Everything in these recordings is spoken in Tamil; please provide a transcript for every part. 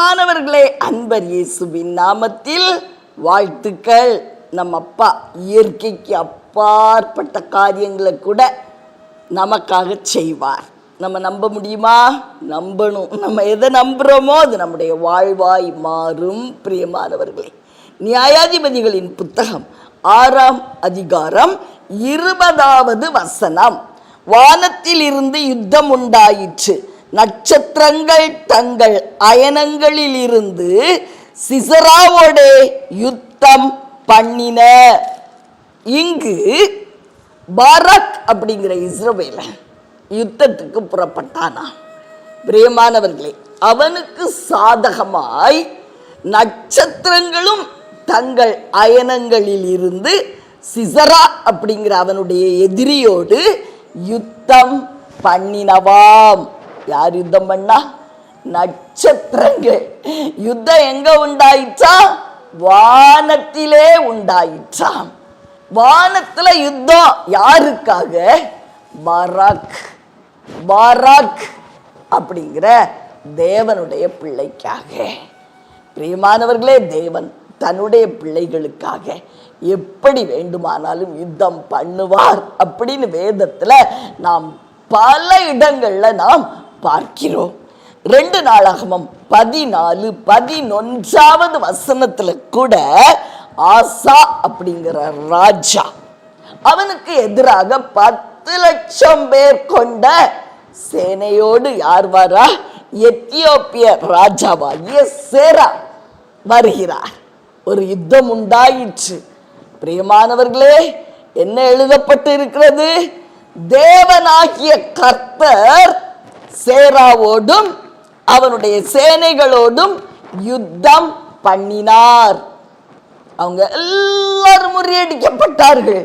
பிரியமானவர்களே அன்பர் இயேசுவின் நாமத்தில் வாழ்த்துக்கள். நம்ம அப்பா இயற்கைக்கு அப்பாற்பட்ட காரியங்களை கூட நமக்காக செய்வார். நம்ம நம்ப முடியுமா? நம்பணும். நம்ம எதை நம்புகிறோமோ அது நம்முடைய வாழ்வாய் மாறும் பிரியமானவர்களே. நியாயாதிபதிகளின் புத்தகம் ஆறாம் அதிகாரம் இருபதாவது வசனம். வானத்தில் இருந்து யுத்தம் உண்டாயிற்று. நட்சத்திரங்கள் தங்கள் அயனங்களில் இருந்து சிசராவோடே யுத்தம் பண்ணின. இங்கு பாரக் அப்படிங்கிற இஸ்ரவேல யுத்தத்துக்கு புறப்பட்டானா? பிரியமானவர்களே அவனுக்கு சாதகமாய் நட்சத்திரங்களும் தங்கள் அயனங்களில் இருந்து சிசரா அப்படிங்கிற அவனுடைய எதிரியோடு யுத்தம் பண்ணினவாம். யார் யுத்தம் பண்ணா? நட்சத்திரங்கள். யுத்தம் எங்க உண்டாயிற்றா? வானத்திலே உண்டாயிற்றாம் வானத்துல யுத்தம் யாருக்காக? பாராக். பாராக் அப்படிங்கிற தேவனுடைய பிள்ளைக்காக. பிரியமானவர்களே தேவன் தன்னுடைய பிள்ளைகளுக்காக எப்படி வேண்டுமானாலும் யுத்தம் பண்ணுவார் அப்படின்னு வேதத்துல நாம் பல இடங்கள்ல நாம் பார்க்கிறோம். ரெண்டு நாளாகமம் பதினாலு பதினொன்றாவது வசனத்துல கூட ஆசா அப்படிங்கிற ராஜா. அவனுக்கு எதிராக பத்து லட்சம் பேர் கொண்ட சேனையோடு யார் வரா? எத்தியோப்பிய ராஜாவாகிய சேரா வருகிறார். ஒரு யுத்தம் உண்டாயிற்று. பிரியமானவர்களே என்ன எழுதப்பட்டு இருக்கிறது தேவனாகிய கர்த்தர் சேராவோடும் அவனுடைய சேனைகளோடும் யுத்தம் பண்ணினார். அவங்க எல்லாரும் முறியடிக்கப்பட்டார்கள்.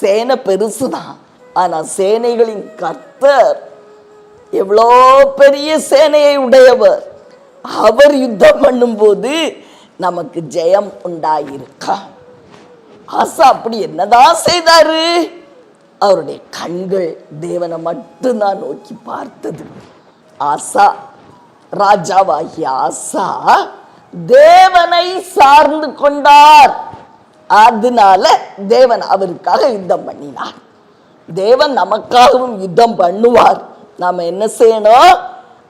சேனை பெருசுதான். ஆனா சேனைகளின் கர்த்தர் எவ்வளோ பெரிய சேனையை உடையவர். அவர் யுத்தம் பண்ணும்போது நமக்கு ஜெயம் உண்டாயிருக்கா. ஆசா அப்படி என்னதான் செய்தாரு? அவருடைய கண்கள் தேவனை மட்டும்தான் நோக்கி பார்த்தது. ஆசா ராஜாவாகிய ஆசா தேவனை சார்ந்து கொண்டார். அதனால தேவன் அவருக்காக யுத்தம் பண்ணினார். தேவன் நமக்காகவும் யுத்தம் பண்ணுவார். நாம என்ன செய்யணும்?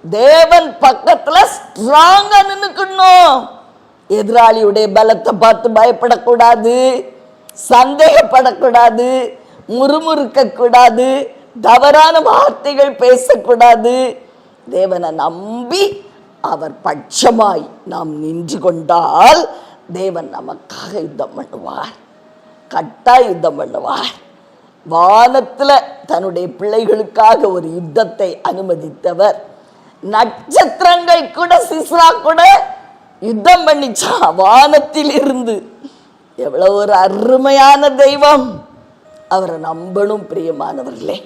தேவன் பக்கத்துல ஸ்ட்ராங்கா நின்னுக்கணும். எதிராளியுடைய பலத்தை பார்த்து பயப்படக்கூடாது. சந்தேகப்படக்கூடாது. முறுமுறுக்க கூடாது தவறான வார்த்தைகள் பேசக்கூடாது. தேவனை நம்பி அவர் பட்சமாய் நாம் நின்று கொண்டால் தேவன் நமக்காக யுத்தம் பண்ணுவார். கட்டா யுத்தம் பண்ணுவார். வானத்தில் தன்னுடைய பிள்ளைகளுக்காக ஒரு யுத்தத்தை அனுமதித்தவர். நட்சத்திரங்கள் கூட சிஸ்ரா கூட யுத்தம் பண்ணிச்சா? வானத்தில் இருந்து எவ்வளவு ஒரு அருமையான தெய்வம். அவரை நம்பணும் பிரியமானவர்களே.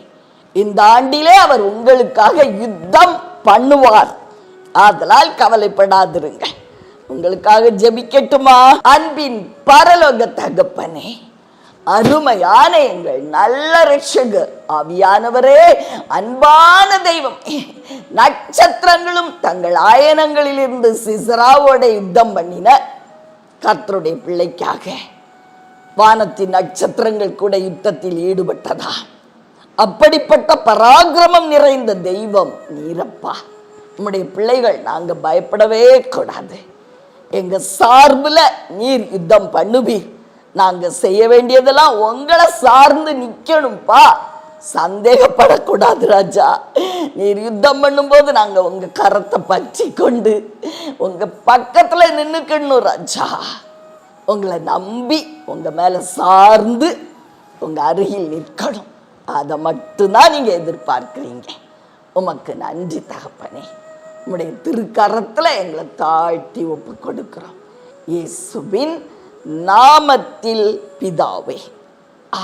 இந்த ஆண்டிலே அவர் உங்களுக்காக யுத்தம் பண்ணுவார். ஆதலால் கவலைப்படாதிருங்க உங்களுக்காக ஜெபிக்கட்டுமா? அன்பின் பரலோக தகப்பனே அருமையான எங்கள் நல்ல ரட்சகர் ஆவியானவரே அன்பான தெய்வம் நட்சத்திரங்களும் தங்கள் ஆயனங்களிலிருந்து சிசராவோட யுத்தம் பண்ணின கர்த்தருடைய பிள்ளைக்காக. வானத்தின் நட்சத்திரங்கள் கூட யுத்தத்தில் ஈடுபட்டதா? அப்படிப்பட்ட பராக்கிரமம் நிறைந்த தெய்வம் நீரப்பா. நம்முடைய பிள்ளைகள் நாங்க பயப்படவே கூடாது. எங்க சார்பில் நீர் யுத்தம் பண்ணுவீர் நாங்க செய்ய வேண்டியதெல்லாம் உங்களை சார்ந்து நிற்கணும்ப்பா சந்தேகப்படக்கூடாது ராஜா. நீர் யுத்தம் பண்ணும்போது நாங்க உங்க கரத்தை பற்றி கொண்டு உங்க பக்கத்துல நின்னுக்கணும் ராஜா. உங்களை நம்பி உங்கள் மேலே சார்ந்து உங்கள் அருகில் நிற்கணும். அதை மட்டும்தான் நீங்கள் எதிர்பார்க்குறீங்க. உமக்கு நன்றி தகப்பனே. உங்களுடைய திருக்கரத்தில் எங்களை தாழ்த்தி ஒப்பு கொடுக்குறோம் இயேசுவின் நாமத்தில் பிதாவே. ஆ